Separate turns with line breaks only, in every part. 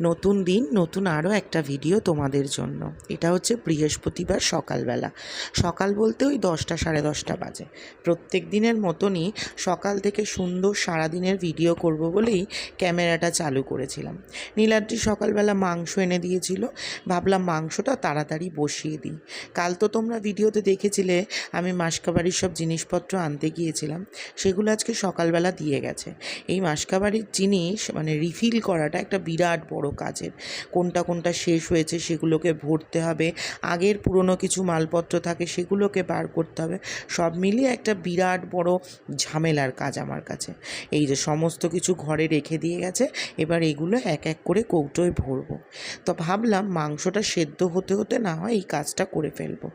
নতুন দিন, নতুন আরও একটা ভিডিও তোমাদের জন্য। এটা হচ্ছে বৃহস্পতিবার সকালবেলা। সকাল বলতে ওই দশটা, সাড়ে দশটা বাজে। প্রত্যেক দিনের মতনই সকাল থেকে সুন্দর সারাদিনের ভিডিও করব বলেই ক্যামেরাটা চালু করেছিলাম। নীলাদ্রি সকালবেলা মাংস এনে দিয়েছিল। ভাবলাম মাংসটা তাড়াতাড়ি বসিয়ে দিই। কাল তো তোমরা ভিডিওতে দেখেছিলে, আমি মাসকাবাড়ির সব জিনিসপত্র আনতে গিয়েছিলাম। সেগুলো আজকে সকালবেলা দিয়ে গেছে। এই মাসকাবাড়ির জিনিস মানে রিফিল করাটা একটা বিরাট বড় কাজের। কোনটা কোনটা শেষ হয়েছে সেগুলোকে ভরতে হবে। আগের পুরনো কিছু মালপত্র থাকে সেগুলোকে বার করতে হবে। সব মিলিয়ে একটা বিরাট বড় ঝামেলার কাজ আমার কাছে। এই যে সমস্ত কিছু ঘরে রেখে দিয়ে গেছে, এবার এগুলো এক এক করে কৌটোয় ভরবো। তো ভাবলাম মাংসটা সেদ্ধ হতে হতে না হয় এই কাজটা করে ফেলব।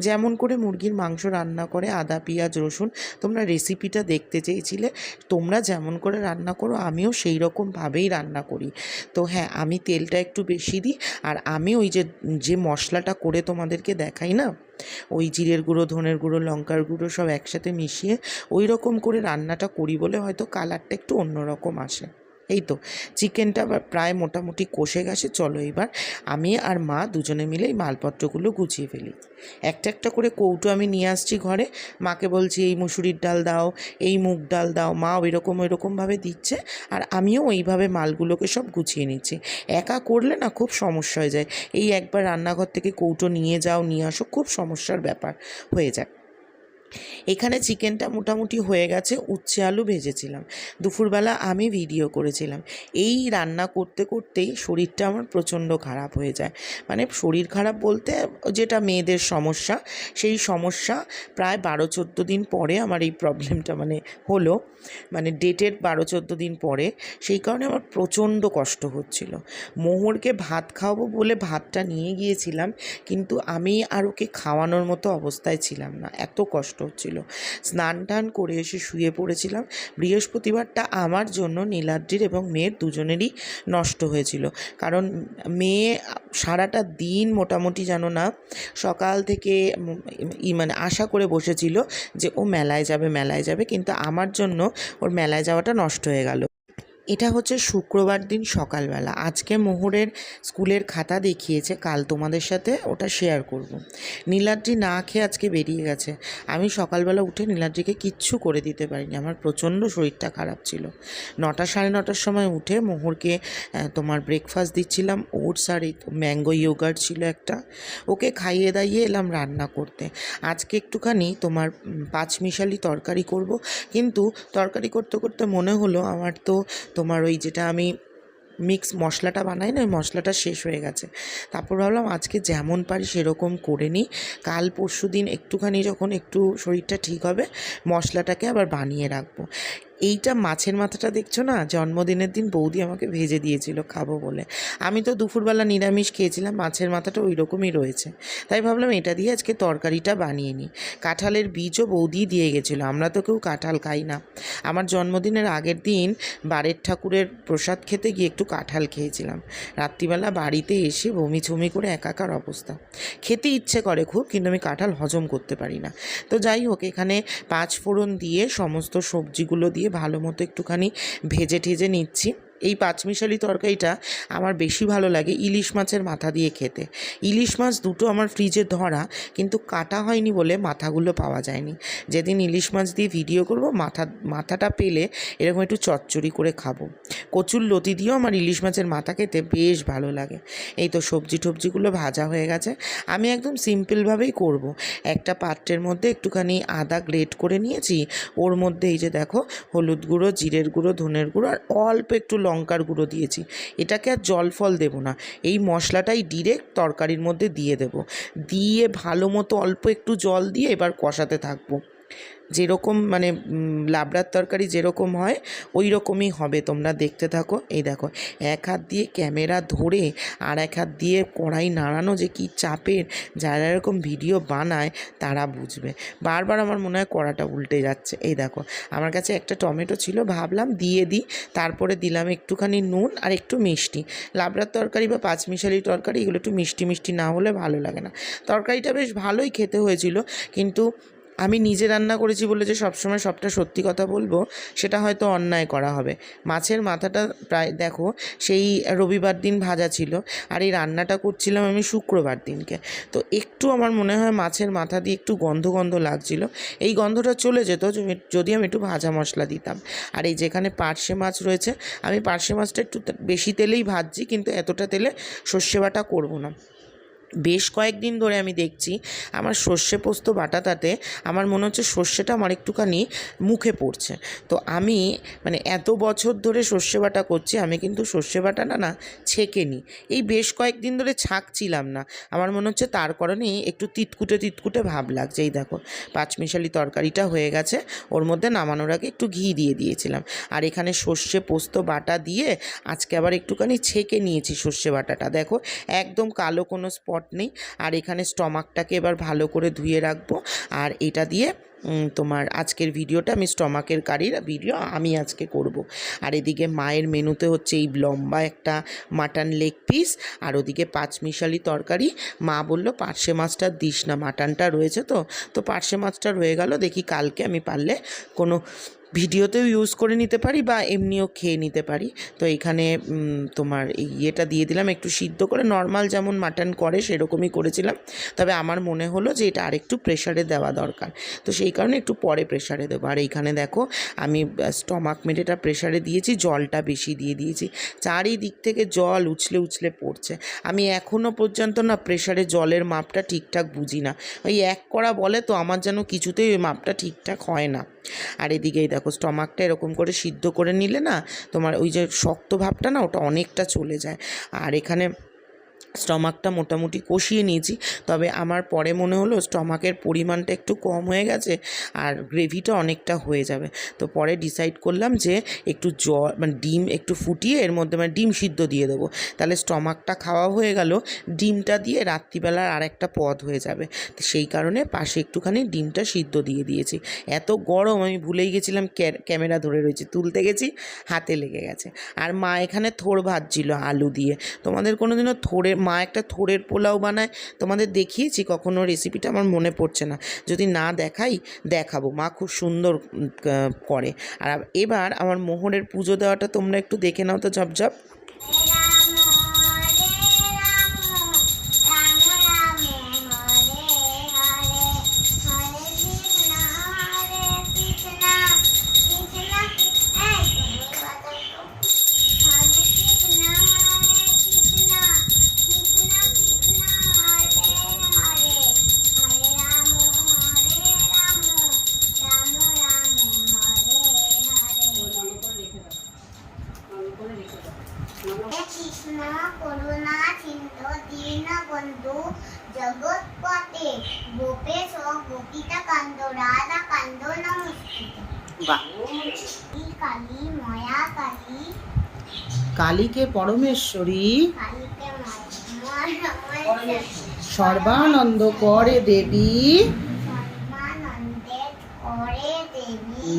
যেমন করে মুরগির মাংস রান্না করে আদা, পেঁয়াজ, রসুন, তোমরা রেসিপিটা দেখতে চেয়েছিলে, তোমরা যেমন করে রান্না করো, আমিও সেই রকমভাবেই রান্না করি। তো হ্যাঁ আমি তেলটা একটু বেশি দিই, আর আমি ওই যে যে মশলাটা করে তোমাদেরকে দেখাই না? ওই জিরের গুঁড়ো, ধনের গুঁড়ো, লঙ্কার গুঁড়ো সব একসাথে মিশিয়ে ওই রকম করে রান্নাটা করি বলে হয়তো কালারটা একটু অন্যরকম আসে। এই তো, চিকেনটা আবার প্রায় মোটামুটি কষে গেছে, চলো এবার আমি আর মা দুজনে মিলে এই মালপত্রগুলো গুছিয়ে ফেলি। একটা একটা করে কৌটো আমি নিয়ে আসছি ঘরে, মাকে বলছি এই মুসুরির ডাল দাও, এই মুগ ডাল দাও মা ওই রকম ওই রকমভাবে দিচ্ছে আর আমিও ওইভাবে মালগুলোকে সব গুছিয়ে নিচ্ছি। একা করলে না খুব সমস্যা হয়ে যায়, এই একবার রান্নাঘর থেকে কৌটো নিয়ে যাও, নিয়ে আসো, খুব সমস্যার ব্যাপার হয়ে যায়। এখানে চিকেনটা মোটামুটি হয়ে গেছে, উচ্ছে আলু ভেজেছিলাম। দুপুরবেলা আমি ভিডিও করেছিলাম। এই রান্না করতে করতেই শরীরটা আমার প্রচণ্ড খারাপ হয়ে যায়। মানে শরীর খারাপ বলতে যেটা মেয়েদের সমস্যা, সেই সমস্যা প্রায় বারো চোদ্দ দিন পরে আমার এই প্রবলেমটা মানে হলো। মানে ডেটের বারো চোদ্দ দিন পরে সেই কারণে আমার প্রচণ্ড কষ্ট হচ্ছিল। মোহরকে ভাত খাওয়াবো বলে ভাতটা নিয়ে গিয়েছিলাম, কিন্তু আমি আর ওকে খাওয়ানোর মতো অবস্থায় ছিলাম না। এত কষ্ট হচ্ছিল স্নান টান করে এসে শুয়ে পড়েছিলাম। বৃহস্পতিবারটা আমার জন্য নীলাদ্রির এবং মেয়ের দুজনেরই নষ্ট হয়েছিল। কারণ মেয়ে সারাটা দিন মোটামুটি যেন না সকাল থেকে মানে আশা করে বসেছিল যে ও মেলায় যাবে মেলায় যাবে। কিন্তু আমার জন্য ওর মেলায় যাওয়াটা নষ্ট হয়ে গেল। এটা হচ্ছে শুক্রবার দিন সকালবেলা। আজকে মোহরের স্কুলের খাতা দেখিয়েছে, কাল তোমাদের সাথে ওটা শেয়ার করব। নীলাদ্রি না খেয়ে আজকে বেরিয়ে গেছে। আমি সকালবেলা উঠে নীলাদ্রিকে কিচ্ছু করে দিতে পারিনি, আমার প্রচণ্ড শরীরটা খারাপ ছিল। নটা সাড়ে নটার সময় উঠে মোহরকে তোমার ব্রেকফাস্ট দিচ্ছিলাম, ওটস আর ম্যাঙ্গো ইয়োগার্ট ছিল একটা। ওকে খাইয়ে দাইয়ে এলাম রান্না করতে। আজকে একটুখানি তোমার পাঁচমিশালি তরকারি করব। কিন্তু তরকারি করতে করতে মনে হলো আমার তো তোমার ওই যেটা আমি মিক্স মশলাটা বানাই না, ওই মশলাটা শেষ হয়ে গেছে। তারপর ভাবলাম আজকে যেমন পারি সেরকম করে নিই। কাল পরশু দিন একটুখানি যখন একটু শরীরটা ঠিক হবে, মশলাটাকে আবার বানিয়ে রাখব। এইটা মাছের মাথাটা দেখছ না? জন্মদিনের দিন বৌদি আমাকে ভেজে দিয়েছিল, খাব বলে। আমি তো দুপুরবেলা নিরামিষ খেয়েছিলাম, মাছের মাথাটা ওই রকমই রয়েছে। তাই ভাবলাম এটা দিয়ে আজকে তরকারিটা বানিয়ে নিই। কাঁঠালের বীজও বৌদি দিয়ে গেছিল, আমরা তো কেউ কাঁঠাল খাই না। আমার জন্মদিনের আগের দিন বারের ঠাকুরের প্রসাদ খেতে গিয়ে একটু কাঁঠাল খেয়েছিলাম। রাত্রিবেলা বাড়িতে এসে বমি ছমি করে একাকার অবস্থা। খেতে ইচ্ছে করে খুব, কিন্তু আমি কাঁঠাল হজম করতে পারি না। তো যাই হোক, এখানে পাঁচ ফোড়ন দিয়ে সমস্ত সবজিগুলো দিয়ে ভালো মতো একটুখানি ভেজে ঠেজে নিচ্ছি। এই পাঁচমিশালি তরকারিটা আমার বেশি ভালো লাগে ইলিশ মাছের মাথা দিয়ে খেতে। ইলিশ মাছ দুটো আমার ফ্রিজে ধরা, কিন্তু কাটা হয়নি বলে মাথাগুলো পাওয়া যায়নি। যেদিন ইলিশ মাছ দিয়ে ভিডিও করব, মাথা, মাথাটা পেলে এরকম একটু চচ্চড়ি করে খাব। কচুর লতি দিয়েও আমার ইলিশ মাছের মাথা খেতে বেশ ভালো লাগে। এই তো সবজি টবজিগুলো ভাজা হয়ে গেছে। আমি একদম সিম্পলভাবেই করব। একটা পাত্রের মধ্যে একটুখানি আদা গ্রেট করে নিয়েছি। ওর মধ্যে এই যে দেখো, হলুদ গুঁড়ো, জিরের গুঁড়ো, ধনের গুঁড়ো, আর অল্প একটু লঙ্কার গুঁড়ো দিয়েছি। এটাকে আর জল ফল দেবো না। এই মশলাটাই ডিরেক্ট তরকারির মধ্যে দিয়ে দেবো। দিয়ে ভালো মতো অল্প একটু জল দিয়ে এবার কষাতে থাকব। যেরকম মানে লাবড়ার তরকারি যেরকম হয়, ওই রকমই হবে। তোমরা দেখতে থাকো। এই দেখো, এক হাত দিয়ে ক্যামেরা ধরে আর এক হাত দিয়ে কড়াই নাড়ানো যে কি চাপের, যারা এরকম ভিডিও বানায় তারা বুঝবে। বারবার আমার মনে হয় কড়াটা উল্টে যাচ্ছে। এই দেখো, আমার কাছে একটা টমেটো ছিল, ভাবলাম দিয়ে দিই। তারপরে দিলাম একটুখানি নুন আর একটু মিষ্টি। লাবড়ার তরকারি বা পাঁচমিশালি তরকারি, এগুলো একটু মিষ্টি মিষ্টি না হলে ভালো লাগে না। তরকারিটা বেশ ভালোই খেতে হয়েছিল, কিন্তু আমি নিজে রান্না করেছি বলে যে সবসময় সবটা সত্যি কথা বলব, সেটা হয়তো অন্যায় করা হবে। মাছের মাথাটা প্রায়, দেখো, সেই রবিবার দিন ভাজা ছিল, আর এই রান্নাটা করছিলাম আমি শুক্রবার দিনকে। তো একটু আমার মনে হয় মাছের মাথা দিয়ে একটু গন্ধ গন্ধ লাগছিল। এই গন্ধটা চলে যেত যদি- আমি একটু ভাজা মশলা দিতাম। আর এই যেখানে পার্শে মাছ রয়েছে, আমি পার্শে মাছটা একটু বেশি তেলেই ভাজছি, কিন্তু এতটা তেলে সর্ষে বাটা করব না। বেশ কয়েকদিন ধরে আমি দেখছি আমার সর্ষে পোস্ত বাটাটাতে আমার মনে হচ্ছে সর্ষেটা আমার একটুখানি মুখে পড়ছে। তো আমি মানে এত বছর ধরে সর্ষে বাটা করছি, আমি কিন্তু সর্ষে বাটাটা না ছেঁকে নিই এই বেশ কয়েকদিন ধরে ছাঁকছিলাম না। আমার মনে হচ্ছে তার কারণেই একটু তিতকুটে তিতকুটে ভাব লাগছে। এই দেখো, পাঁচমিশালি তরকারিটা হয়ে গেছে, ওর মধ্যে নামানোর আগে একটু ঘি দিয়ে দিয়েছিলাম। আর এখানে সর্ষে পোস্ত বাটা দিয়ে আজকে আবার একটুখানি ছেঁকে নিয়েছি সর্ষে বাটাটা। দেখো, একদম কালো কোনো স্পট নেই। আর এখানে স্টমাকটাকে এবার ভালো করে ধুয়ে রাখব। আর এটা দিয়ে তোমার আজকের ভিডিওটা আমি স্টমাকের কারির ভিডিও আমি আজকে করব। আর এদিকে মায়ের মেনুতে হচ্ছে এই লম্বা একটা মাটন লেগ পিস, আর ওদিকে পাঁচমিশালি তরকারি। মা বলল, পার্শে মাছটা দিস না, মাটনটা রয়েছে তো। তো পার্শে মাছটা রয়ে গেল, দেখি কালকে আমি পারলে কোনো ভিডিওতেও ইউজ করে নিতে পারি বা এমনিও খেয়ে নিতে পারি। তো এখানে তোমার এই ইয়েটা দিয়ে দিলাম, একটু সিদ্ধ করে নর্মাল যেমন মাটন করে সেরকমই করেছিলাম। তবে আমার মনে হলো যে এটা আরেকটু প্রেশারে দেওয়া দরকার। তো সেই কারণে একটু পরে প্রেশারে দেবো। আর এইখানে দেখো, আমি স্টমাক মেটেটা প্রেশারে দিয়েছি, জলটা বেশি দিয়ে দিয়েছি। চারিদিক থেকে জল উছলে উছলে পড়ছে। আমি এখনও পর্যন্ত না প্রেশারে জলের মাপটা ঠিকঠাক বুঝি না। ওই এক করা বলে তো আমার যেন কিছুতেই ওই মাপটা ঠিকঠাক হয় না। আর এদিকেই দেখো স্টমাকটা এরকম করে সিদ্ধ করে নিলে না তোমার ওই যে শক্ত ভাবটা না ওটা অনেকটা চলে যায়। আর এখানে স্টমাকটা মোটামুটি কষিয়ে নিয়েছি। তবে আমার পরে মনে হলো স্টমাকের পরিমাণটা একটু কম হয়ে গেছে আর গ্রেভিটা অনেকটা হয়ে যাবে। তো পরে ডিসাইড করলাম যে একটু জল মানে ডিম একটু ফুটিয়ে এর মধ্যে মানে ডিম সিদ্ধ দিয়ে দেবো। তাহলে স্টমাকটা খাওয়া হয়ে গেল, ডিমটা দিয়ে রাত্রিবেলার আর একটা পদ হয়ে যাবে। তো সেই কারণে পাশে একটুখানি ডিমটা সিদ্ধ দিয়ে দিয়েছি। এত গরম আমি ভুলেই গেছিলাম ক্যামেরা ধরে রয়েছে, তুলতে গেছি, হাতে লেগে গেছে। আর মা এখানে থোড় ভাজছিল আলু দিয়ে। তোমাদের কোনো দিনও থোড়ের মা একটা থোড়ের পোলাও বানায়, তোমাদের দেখিয়েছি, কখনো রেসিপিটা আমার মনে পড়ছে না। যদি না দেখাই, দেখাবো। মা খুব সুন্দর করে। আর এবার আমার মোহরের পুজো দেওয়াটা তোমরা একটু দেখে নাও তো ঝপঝপ। পরমেশ্বরী। সর্বানন্দ করে দেবী।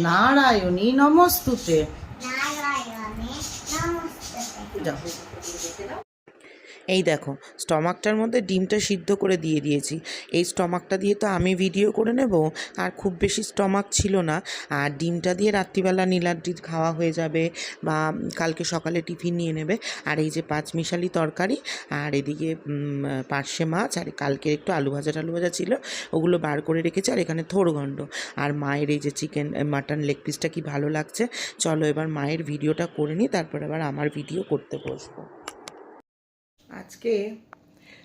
নারায়ণী নমস্তুতে। যাও। এই দেখো, স্টমাকটার মধ্যে ডিমটা সিদ্ধ করে দিয়ে দিয়েছি। এই স্টমাকটা দিয়ে তো আমি ভিডিও করে নেব, আর খুব বেশি স্টমাক ছিল না। আর ডিমটা দিয়ে রাত্রিবেলা নীলাদ্রি খাওয়া হয়ে যাবে, বা কালকে সকালে টিফিন নিয়ে নেবে। আর এই যে পাঁচমিশালি তরকারি, আর এদিকে পার্শে মাছ, আর কালকে একটু আলু ভাজা টালু ভাজা ছিল, ওগুলো বার করে রেখেছি, আর এখানে থোড়গণ্ড। আর মায়ের এই যে চিকেন মাটন লেগ পিসটা কি ভালো লাগছে, চলো এবার মায়ের ভিডিওটা করে নিই, তারপর আবার আমার ভিডিও করতে বসবো। আজকে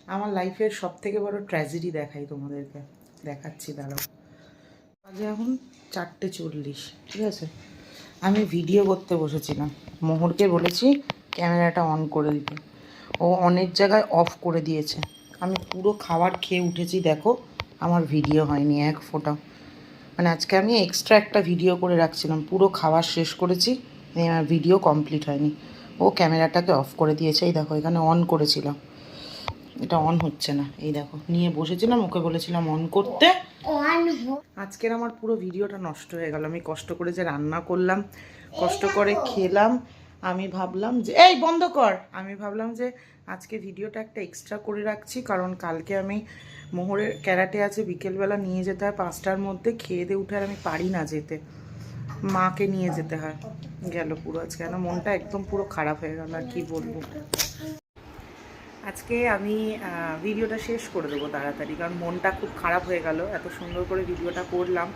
আমার লাইফের সব থেকে বড় ট্র্যাজেডি দেখাই তোমাদেরকে। দেখাচ্ছি, দাঁড়াও। আজ এখন চারটে চল্লিশ, ঠিক আছে? আমি ভিডিও করতে বসেছিলাম। মোহরকে বলেছি ক্যামেরাটা অন করে দিতে। ও অনেক জায়গায় অফ করে দিয়েছে। আমি পুরো খাবার খেয়ে উঠেছি, দেখো। আমার ভিডিও হয়নি এক ফোঁটাও মানে আজকে আমি এক্সট্রা একটা ভিডিও করে রাখছিলাম। পুরো খাবার শেষ করেছি। আমার ভিডিও কমপ্লিট হয়নি। ও ক্যামেরাটাকে অফ করে দিয়েছে এই দেখো এখানে অন করেছিলাম এটা অন হচ্ছে না এই দেখো নিয়ে বসেছিলাম ওকে বলেছিলাম অন করতে। আজকের আমার পুরো ভিডিওটা নষ্ট হয়ে গেল আমি কষ্ট করে যে রান্না করলাম কষ্ট করে খেলাম
আমি ভাবলাম যে এই বন্ধ কর। আমি ভাবলাম যে আজকে ভিডিওটা একটা এক্সট্রা করে রাখছি কারণ কালকে আমি মোহরের ক্যারাটে আছে বিকেলবেলা নিয়ে যেতে হয় পাঁচটার মধ্যে খেয়ে দিয়ে উঠে আর আমি পারি না যেতে। মাকে নিয়ে যেতে হয়। গেল পুরো আজকে। কেন? মনটা একদম পুরো খারাপ হয়ে গেল, আর কি বলব? আজকে আমি ভিডিওটা শেষ করে দেবো তাড়াতাড়ি, কারণ মনটা খুব খারাপ হয়ে গেল। এত সুন্দর করে ভিডিওটা করলাম।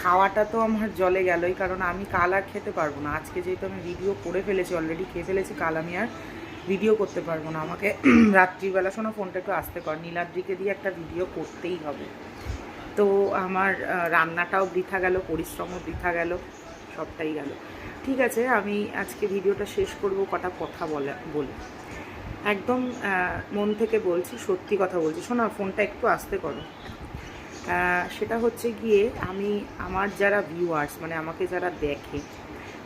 খাওয়াটা তো আমার জলে গেলই, কারণ আমি কাল আর খেতে পারব না। আজকে যেহেতু আমি ভিডিও করে ফেলেছি অলরেডি খেয়ে ফেলেছি, কাল আমি আর ভিডিও করতে পারব না। আমাকে রাত্রিবেলা শোনা, ফোনটা একটু আসতে কর। নীলাদ্রিকে দিয়ে একটা ভিডিও করতেই হবে। তো আমার রান্নাটাও বৃথা গেল, পরিশ্রমও বৃথা গেল। সবটাই গেল। ঠিক আছে, আমি আজকে ভিডিওটা শেষ করব, কটা কথা বলে বলে। একদম মন থেকে বলছি, সত্যি কথা বলছি। শোনা, ফোনটা একটু আসতে করো। সেটা হচ্ছে গিয়ে, আমি, আমার যারা ভিউয়ার্স মানে আমাকে যারা দেখে,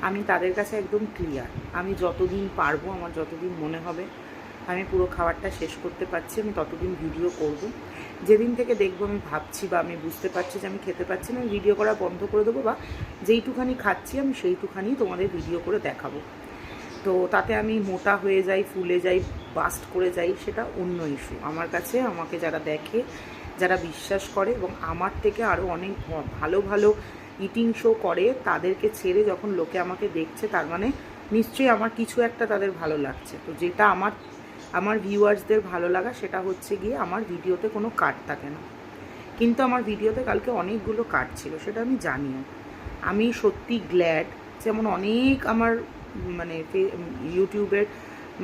আমি তাদের কাছে একদম ক্লিয়ার আমি যতদিন পারব, আমার যতদিন মনে হবে, আমি পুরো খাবারটা শেষ করতে পারছি, আমি ততদিন ভিডিও করব। যেদিন থেকে দেখব, আমি ভাবছি বা আমি বুঝতে পারছি যে আমি খেতে পারছি না ভিডিও করা বন্ধ করে দেবো বা যেইটুখানি খাচ্ছি আমি সেইটুখানি তোমাদের ভিডিও করে দেখাবো। তো তাতে আমি মোটা হয়ে যাই, ফুলে যাই বাস্ট করে যাই, সেটা অন্য ইস্যু আমার কাছে আমাকে যারা দেখে, যারা বিশ্বাস করে এবং আমার থেকে আরও অনেক ভালো ভালো ইটিং শো করে, তাদেরকে ছেড়ে যখন লোকে আমাকে দেখছে, তার মানে নিশ্চয়ই আমার কিছু একটা তাদের ভালো লাগছে। তো যেটা আমার আমার ভিউয়ার্সদের ভালো লাগা সেটা হচ্ছে গিয়ে আমার ভিডিওতে কোনো কাট থাকে না। কিন্তু আমার ভিডিওতে কালকে অনেকগুলো কাট ছিল, সেটা আমি জানিও। আমি সত্যি গ্ল্যাড যেমন অনেক আমার মানে ইউটিউবের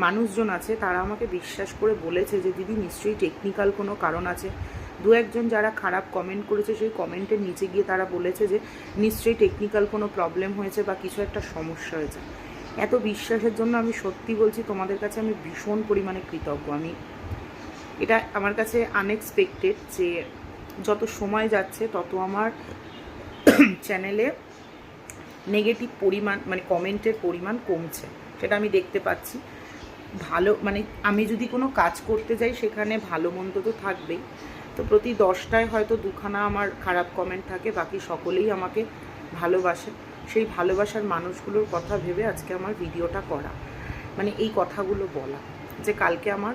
মানুষজন আছে, তারা আমাকে বিশ্বাস করে বলেছে যে, দিদি, নিশ্চয়ই টেকনিক্যাল কোনো কারণ আছে। দু একজন যারা খারাপ কমেন্ট করেছে, সেই কমেন্টের নিচে গিয়ে তারা বলেছে যে, নিশ্চয়ই টেকনিক্যাল কোনো প্রবলেম হয়েছে বা কিছু একটা সমস্যা হয়েছে। এত বিশ্বাসের জন্য আমি সত্যি বলছি, তোমাদের কাছে আমি ভীষণ পরিমাণে কৃতজ্ঞ। আমি এটা আমার কাছে আনএক্সপেক্টেড যে যত সময় যাচ্ছে, তত আমার চ্যানেলে নেগেটিভ পরিমাণ মানে কমেন্টের পরিমাণ কমছে। সেটা আমি দেখতে পাচ্ছি। ভালো মানে আমি যদি কোনো কাজ করতে যাই, সেখানে ভালো মন্দ তো থাকবেই। তো প্রতি দশটায় হয়তো দুখানা আমার খারাপ কমেন্ট থাকে, বাকি সকলেই আমাকে ভালোবাসে। সেই ভালোবাসার মানুষগুলোর কথা ভেবে আজকে আমার ভিডিওটা করা। মানে এই কথাগুলো বলা। যে কালকে আমার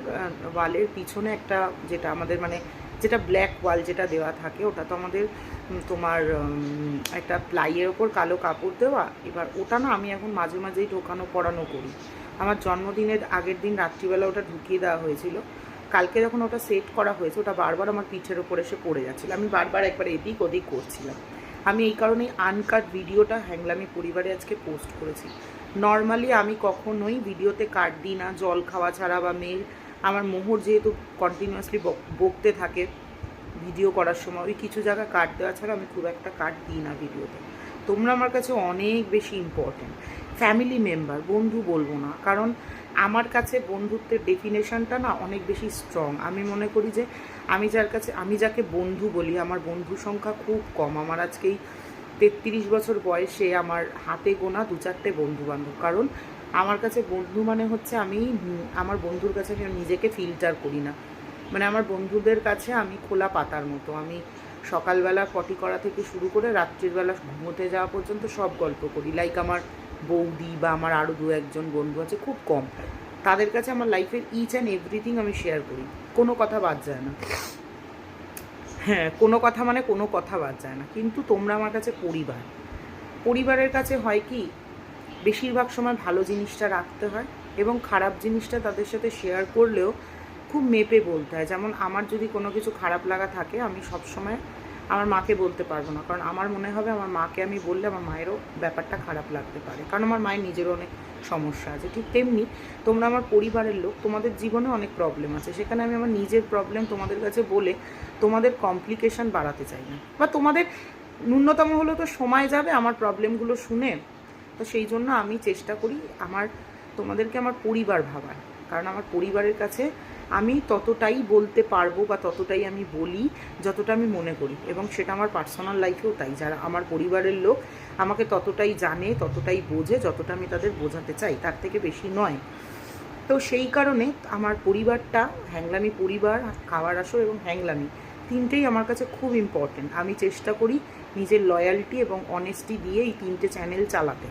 ওয়ালের পিছনে একটা যেটা আমাদের মানে যেটা ব্ল্যাক ওয়াল যেটা দেওয়া থাকে, ওটা তো আমাদের তোমার একটা প্লাইয়ের ওপর কালো কাপড় দেওয়া। এবার ওটা না আমি এখন মাঝে মাঝেই ঢোকানো পড়ানো করি। আমার জন্মদিনের আগের দিন রাত্রিবেলা ওটা ঢুকিয়ে দেওয়া হয়েছিল। কালকে যখন ওটা সেট করা হয়েছে, ওটা বারবার আমার পিঠের ওপর এসে পড়ে যাচ্ছিল। আমি বারবার একবার এদিক ওদিক করছিলাম। আমি এই কারণেই আনকাট ভিডিওটা হ্যাংলামি পরিবারে আজকে পোস্ট করেছি। নর্মালি আমি কখনোই ভিডিওতে কাট দিই না, জল খাওয়া ছাড়া বা মেয়ের আমার মোহর যেহেতু কন্টিনিউয়াসলি বকতে থাকে, ভিডিও করার সময় ওই কিছু জায়গা কাট দেওয়া ছাড়া আমি খুব একটা কাট দিই না ভিডিওতে। তোমরা আমার কাছে অনেক বেশি ইম্পর্ট্যান্ট ফ্যামিলি মেম্বার, বন্ধু বলব না। কারণ আমার কাছে বন্ধুত্বের ডেফিনেশনটা না অনেক বেশি স্ট্রং আমি মনে করি যে আমি যার কাছে, আমি যাকে বন্ধু বলি, আমার বন্ধু সংখ্যা খুব কম। আমার আজকেই তেত্রিশ বছর বয়সে আমার হাতে গোনা দু চারটে বন্ধু বান্ধব কারণ আমার কাছে বন্ধু মানে হচ্ছে আমি, আমার বন্ধুর কাছে আমি নিজেকে ফিল্টার করি না। মানে আমার বন্ধুদের কাছে আমি খোলা পাতার মতো। আমি সকালবেলা পটি করা থেকে শুরু করে রাত্রির বেলা ঘুমোতে যাওয়া পর্যন্ত সব গল্প করি। লাইক আমার বৌদি বা আমার আরও দু একজন বন্ধু আছে, খুব কম তাদের কাছে আমার লাইফের ইচ অ্যান্ড এভরিথিং আমি শেয়ার করি। কোনো কথা বাদ যায় না। হ্যাঁ কোনো কথা মানে কোনো কথা বাদ যায় না। কিন্তু তোমরা আমার কাছে পরিবার। পরিবারের কাছে হয় কি, বেশিরভাগ সময় ভালো জিনিসটা রাখতে হয় এবং খারাপ জিনিসটা তাদের সাথে শেয়ার করলেও খুব মেপে বলতে হয়। যেমন আমার যদি কোনো কিছু খারাপ লাগা থাকে, আমি সব সময় আমার মাকে বলতে পারব না। কারণ আমার মনে হবে আমার মাকে আমি বললে আমার মায়েরও ব্যাপারটা খারাপ লাগতে পারে। কারণ আমার মায়ের নিজেরও অনেক সমস্যা আছে। ঠিক তেমনি তোমরা আমার পরিবারের লোক, তোমাদের জীবনে অনেক প্রবলেম আছে। সেখানে আমি আমার নিজের প্রবলেম তোমাদের কাছে বলে তোমাদের কমপ্লিকেশন বাড়াতে চাই না। বা তোমাদের ন্যূনতম হলেও তো সময় যাবে আমার প্রবলেমগুলো শুনে। তো সেই জন্য আমি চেষ্টা করি আমার, তোমাদেরকে আমার পরিবার ভাবার। কারণ আমার পরিবারের কাছে আমি ততটাই বলতে পারব বা ততটাই আমি বলি যতটা আমি মনে করি। এবং সেটা আমার পার্সোনাল লাইফেও তাই। যারা আমার পরিবারের লোক আমাকে ততটাই জানে, ততটাই বোঝে, যতটা আমি তাদের বোঝাতে চাই, তার থেকে বেশি নয়। তো সেই কারণে আমার পরিবারটা, হ্যাংলামি পরিবার, খাওয়ার আসর এবং হ্যাংলামি তিনটেই আমার কাছে খুব ইম্পর্টেন্ট আমি চেষ্টা করি নিজের লয়ালিটি এবং অনেস্টি দিয়ে এই তিনটে চ্যানেল চালাতে।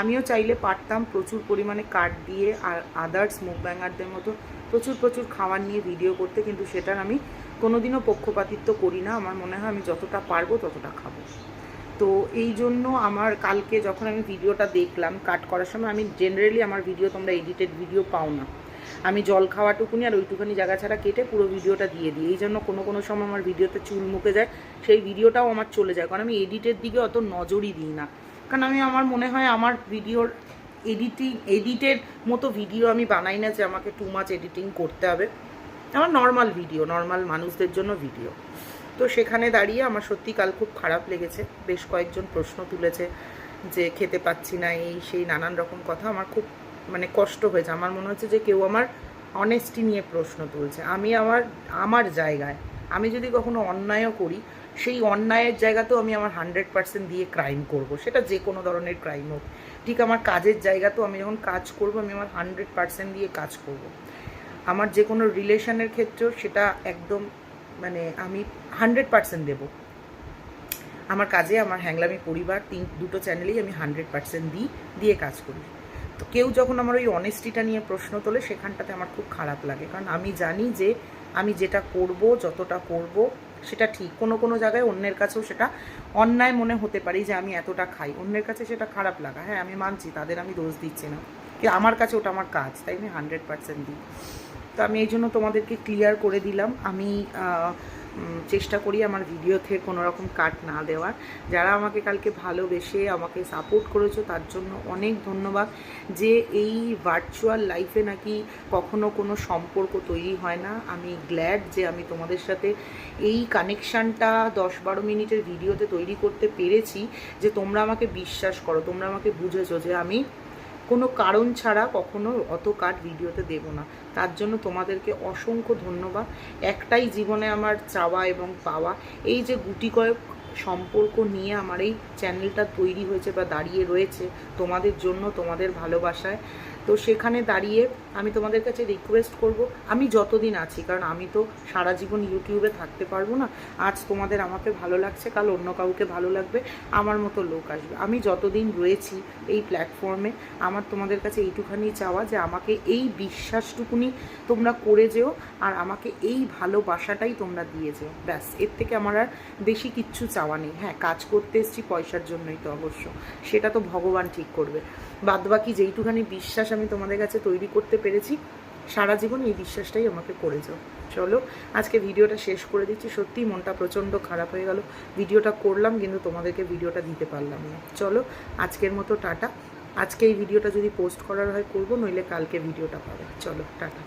আমিও চাইলে পারতাম প্রচুর পরিমাণে কাট দিয়ে আর আদার্স মুখ ব্যাঙ্গারদের মতো প্রচুর প্রচুর খাবার নিয়ে ভিডিও করতে, কিন্তু সেটার আমি কোনোদিনও পক্ষপাতিত্ব করি না। আমার মনে হয় আমি যতটা পারব ততটা খাব। তো এই জন্য আমার কালকে যখন আমি ভিডিওটা দেখলাম কাট করার সময় আমি জেনারেলি আমার ভিডিও তোমরা এডিটেড ভিডিও পাও না। আমি জল খাওয়াটুকুনি আর ওইটুকুনি জায়গা ছাড়া কেটে পুরো ভিডিওটা দিয়ে দিই। এই জন্য কোনো কোনো সময় আমার ভিডিওতে চুল মুখে যায়, সেই ভিডিওটাও আমার চলে যায়। কারণ আমি এডিটের দিকে অত নজরই দিই না। কারণ আমি আমার মনে হয় আমার ভিডিওর এডিটিং, এডিটের মতো ভিডিও আমি বানাই না যে আমাকে টু মাচ এডিটিং করতে হবে। আমার নর্মাল ভিডিও নর্মাল মানুষদের জন্য ভিডিও। তো সেখানে দাঁড়িয়ে আমার সত্যি কাল খুব খারাপ লেগেছে। বেশ কয়েকজন প্রশ্ন তুলেছে যে খেতে পাচ্ছি না, এই সেই নানান রকম কথা। আমার খুব মানে কষ্ট হয়েছে। আমার মনে হচ্ছে যে কেউ আমার অনেস্টি নিয়ে প্রশ্ন তুলছে। আমি আমার আমার জায়গায়, আমি যদি কখনো অন্যায়ও করি সেই অন্যায়ের জায়গাতেও আমি আমার হান্ড্রেড পার্সেন্ট দিয়ে ক্রাইম করব। সেটা যে কোনো ধরনের ক্রাইম হোক। ঠিক আমার কাজের জায়গাতেও আমি যখন কাজ করব, আমি আমার হান্ড্রেড পার্সেন্ট দিয়ে কাজ করব। আমার যে কোনো রিলেশনের ক্ষেত্রেও সেটা একদম মানে আমি হান্ড্রেড পার্সেন্ট দেবো। আমার কাজে, আমার হ্যাংলামি পরিবার, তিন, দুটো চ্যানেলেই আমি হান্ড্রেড পার্সেন্ট দিই দিয়ে কাজ করি। তো কেউ যখন আমার ওই অনেস্টিটা নিয়ে প্রশ্ন তোলে, সেখানটাতে আমার খুব খারাপ লাগে। কারণ আমি জানি যে আমি যেটা করব, যতটা করব সেটা ঠিক। কোনো কোনো জায়গায় অন্যের কাছেও সেটা অন্যায় মনে হতে পারি যে আমি এতটা খাই। অন্যের কাছে সেটা খারাপ লাগা। হ্যাঁ আমি মানছি, তাদের আমি দোষ দিচ্ছি না। কি আমার কাছে ওটা আমার কাজ, তাই আমি হান্ড্রেড পার্সেন্ট দিই। তো আমি এই জন্য তোমাদেরকে ক্লিয়ার করে দিলাম। আমি চেষ্টা করি আমার ভিডিওতে কোনো রকম কাট না দেওয়ার। যারা আমাকে কালকে ভালোবেসে আমাকে সাপোর্ট করেছ, তার জন্য অনেক ধন্যবাদ। যে এই ভার্চুয়াল লাইফে নাকি কখনো কোনো সম্পর্ক তৈরি হয় না, আমি গ্ল্যাড যে আমি তোমাদের সাথে এই কানেকশানটা দশ বারো মিনিটের ভিডিওতে তৈরি করতে পেরেছি। যে তোমরা আমাকে বিশ্বাস করো, তোমরা আমাকে বুঝেছ যে আমি কোনো কারণ ছাড়া কখনো অত কাট ভিডিওতে দেব না। তার জন্য তোমাদেরকে অসংখ্য ধন্যবাদ। একটাই জীবনে আমার চাওয়া এবং পাওয়া। এই যে গুটি কয়েক সম্পর্ক নিয়ে আমার এই চ্যানেলটা তৈরি হয়েছে বা দাঁড়িয়ে রয়েছে, তোমাদের জন্য, তোমাদের ভালোবাসায়। তো সেখানে দাঁড়িয়ে আমি তোমাদের কাছে রিকোয়েস্ট করব। আমি যতদিন আছি, কারণ আমি তো সারা জীবন ইউটিউবে থাকতে পারব না। আজ তোমাদের আমাকে ভালো লাগছে, কাল অন্য কাউকে ভালো লাগবে, আমার মতো লোক আসবে। আমি যতদিন রয়েছি এই প্ল্যাটফর্মে আমার তোমাদের কাছে এইটুখানি চাওয়া যে আমাকে এই বিশ্বাসটুকুনি তোমরা করে যেও, আর আমাকে এই ভালোবাসাটাই তোমরা দিয়ে যেও। ব্যাস, এর থেকে আমার আর বেশি কিচ্ছু চাওয়া নেই। হ্যাঁ কাজ করতে এসেছি পয়সার জন্যই তো অবশ্য। সেটা তো ভগবান ঠিক করবে। বাদবাকি যেইটুখানি বিশ্বাস আমি তোমাদের কাছে তৈরি করতে পেরেছি। সারা জীবন এই বিশ্বাসটাই আমাকে করে যাও চলো, আজকে ভিডিওটা শেষ করে দিচ্ছি। সত্যিই মনটা প্রচণ্ড খারাপ হয়ে গেল। ভিডিওটা করলাম, কিন্তু তোমাদেরকে ভিডিওটা দিতে পারলাম না। চলো, আজকের মতো টাটা। আজকে এই ভিডিওটা যদি পোস্ট করার হয়, করব, নইলে কালকে ভিডিওটা পাবে। চলো, টাটা।